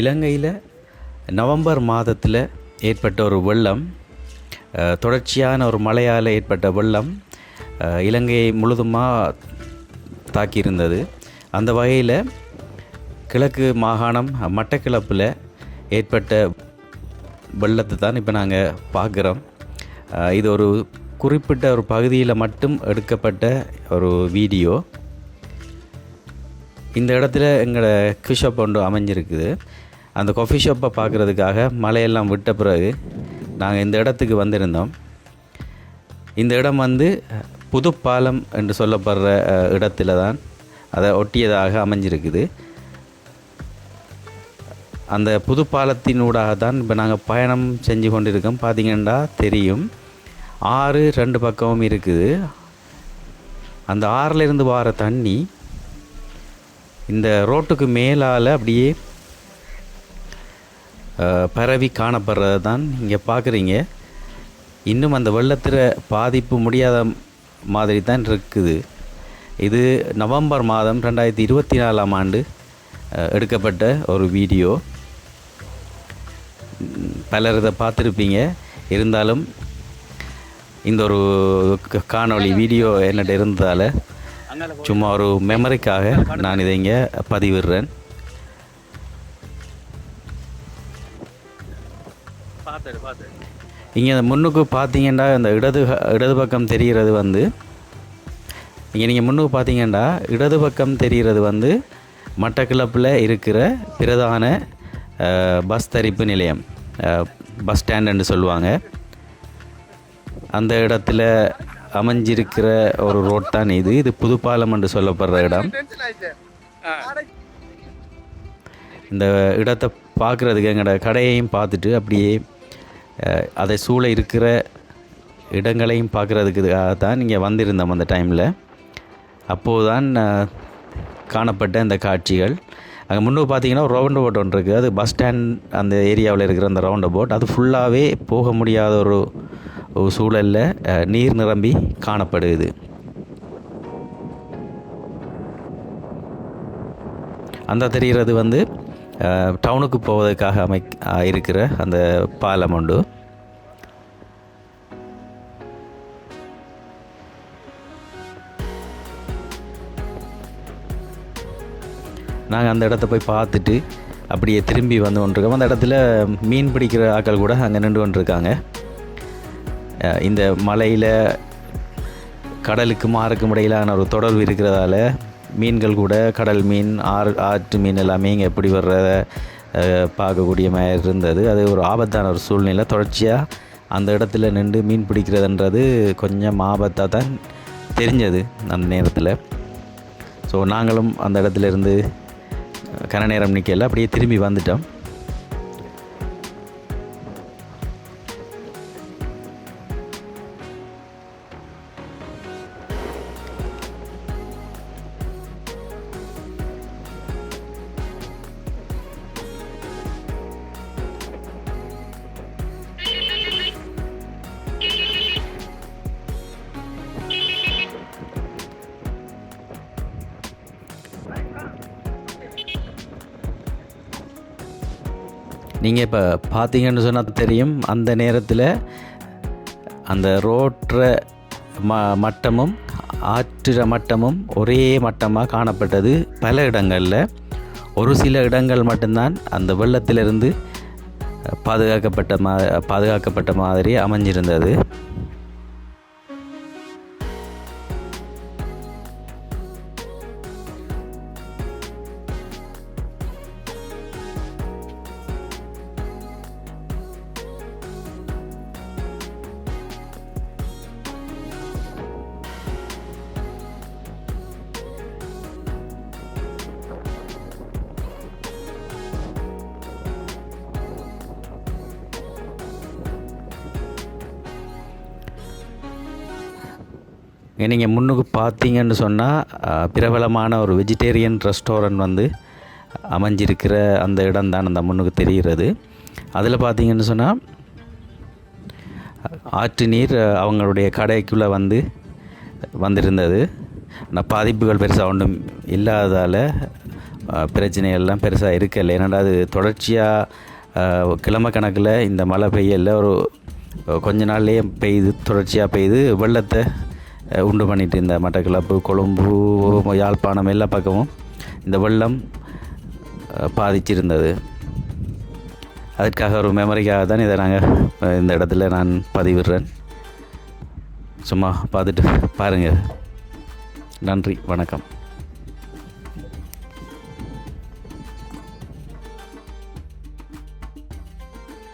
இலங்கையில் நவம்பர் மாதத்தில் ஏற்பட்ட ஒரு வெள்ளம் தொடர்ச்சியான ஒரு மழையால் ஏற்பட்ட வெள்ளம் இலங்கையை முழுதுமாக தாக்கியிருந்தது. அந்த வகையில் கிழக்கு மாகாணம் மட்டக்கிளப்பில் ஏற்பட்ட வெள்ளத்தை தான் இப்போ நாங்கள் பார்க்குறோம் இது ஒரு குறிப்பிட்ட ஒரு பகுதியில் மட்டும் எடுக்கப்பட்ட ஒரு வீடியோ. இந்த இடத்துல எங்களோட கிஷப் ஒன்று அமைஞ்சிருக்குது. அந்த காஃபி ஷாப்பை பார்க்குறதுக்காக மலையெல்லாம் விட்ட பிறகு நாங்கள் இந்த இடத்துக்கு வந்திருந்தோம். இந்த இடம் வந்து புதுப்பாலம் என்று சொல்லப்படுற இடத்துல தான் அதை ஒட்டியதாக அமைஞ்சிருக்குது. அந்த புது பாலத்தினூடாக தான் இப்போ நாங்கள் பயணம் செஞ்சு கொண்டிருக்கோம். பார்த்தீங்கன்னா தெரியும். ஆறு ரெண்டு பக்கமும் இருக்குது. அந்த ஆறிலிருந்து வார வர தண்ணி இந்த ரோட்டுக்கு மேலால் அப்படியே பரவி காணப்படுறது தான் இங்கே பார்க்குறீங்க. இன்னும் அந்த வெள்ளத்தில் பாதிப்பு முடியாத மாதிரி தான் இருக்குது. இது நவம்பர் மாதம் ரெண்டாயிரத்தி இருபத்தி நாலாம் ஆண்டு எடுக்கப்பட்ட ஒரு வீடியோ. பலர் இதை பார்த்துருப்பீங்க. இருந்தாலும் இந்த ஒரு காணொளி வீடியோ என்னிட்ட இருந்ததால் சும்மா ஒரு மெமரிக்காக நான் இதை இங்கே பதிவிடுறேன். இங்கே இந்த முன்னுக்கு பார்த்தீங்கன்னா இந்த இடது இடது பக்கம் தெரிகிறது வந்து இங்கே நீங்கள் முன்னுக்கு பார்த்தீங்கன்னா இடது பக்கம் தெரிகிறது வந்து மட்டக்கிளப்பில் இருக்கிற பிரதான பஸ் தரிப்பு நிலையம் பஸ் ஸ்டாண்டுன்னு சொல்லுவாங்க. அந்த இடத்துல அமைஞ்சிருக்கிற ஒரு ரோட் தான் இது. இது புதுப்பாலம் என்று சொல்லப்படுற இடம். இந்த இடத்தை பார்க்குறதுக்கு எங்களோட கடையையும் பார்த்துட்டு அப்படியே அதை சூழ இருக்கிற இடங்களையும் பார்க்குறதுக்கு தான் இங்கே வந்திருந்தோம் அந்த டைமில். அப்போது தான் காணப்பட்ட இந்த காட்சிகள். அங்கே முன்னே பார்த்தீங்கன்னா ஒரு ரவுண்ட் போட் ஒன்று இருக்குது. அது பஸ் ஸ்டாண்ட் அந்த ஏரியாவில் இருக்கிற அந்த ரவுண்ட் போட். அது ஃபுல்லாகவே போக முடியாத ஒரு சூழலில் நீர் நிரம்பி காணப்படுது. அந்த தெரிகிறது வந்து டவுனுக்கு போவதற்காக அமை இருக்கிற அந்த பாலம் உண்டு நாங்கள் அந்த இடத்த போய் பார்த்துட்டு அப்படியே திரும்பி வந்து கொண்டிருக்கோம். அந்த இடத்துல மீன் பிடிக்கிற ஆக்கள் கூட அங்கே நின்று கொண்டிருக்காங்க. இந்த மலையில் கடலுக்கு மாறுக்கும் இடையிலான ஒரு தொடர்பு இருக்கிறதால மீன்கள் கூட கடல் மீன் ஆறு ஆற்று மீன் எல்லாமே இங்கே எப்படி வர்றத பார்க்கக்கூடிய மாதிரி இருந்தது. அது ஒரு ஆபத்தான ஒரு சூழ்நிலை. தொடர்ச்சியாக அந்த இடத்துல நின்று மீன் பிடிக்கிறதுன்றது கொஞ்சம் ஆபத்தாக தான் தெரிஞ்சது அந்த நேரத்தில். ஸோ நாங்களும் அந்த இடத்துல இருந்து கன நேரம் நிற்கல அப்படியே திரும்பி வந்துட்டோம். நீங்கள் இப்போ பார்த்தீங்கன்னு சொன்னால் தெரியும். அந்த நேரத்தில் அந்த ரோட்டுற ம மட்டமும் ஆற்றுற மட்டமும் ஒரே மட்டமாக காணப்பட்டது பல இடங்களில். ஒரு சில இடங்கள் மட்டும்தான் அந்த வெள்ளத்திலிருந்து பாதுகாக்கப்பட்ட மா பாதுகாக்கப்பட்ட மாதிரி அமைஞ்சிருந்தது. நீங்கள் முன்னுக்கு பார்த்தீங்கன்னு சொன்னால் பிரபலமான ஒரு வெஜிடேரியன் ரெஸ்டாரண்ட் வந்து அமைஞ்சிருக்கிற அந்த இடம் தான் அந்த முன்னுக்கு தெரிகிறது. அதில் பார்த்தீங்கன்னு சொன்னால் ஆற்று நீர் அவங்களுடைய கடைக்குள்ளே வந்து வந்திருந்தது. ஆனால் பாதிப்புகள் பெருசாக ஒன்றும் இல்லாததால் பிரச்சனைகள்லாம் பெருசாக இருக்கல. ஏன்னா அது தொடர்ச்சியாக கிழமை கணக்கில் இந்த மழை பெய்யல. ஒரு கொஞ்ச நாள்லேயே பெய்து தொடர்ச்சியாக பெய்து வெள்ளத்தை உண்டு பண்ணிட்டு இருந்த மட்டக்களப்பு கொழும்பு யாழ்ப்பாணம் எல்லா பக்கமும் இந்த வெள்ளம் பாதிச்சிருந்தது. அதற்காக ஒரு மெமரிக்காக தான் இதை நாங்கள் இந்த இடத்துல நான் பதிவிடுறேன். சும்மா பார்த்துட்டு பாருங்கள் நன்றி வணக்கம்.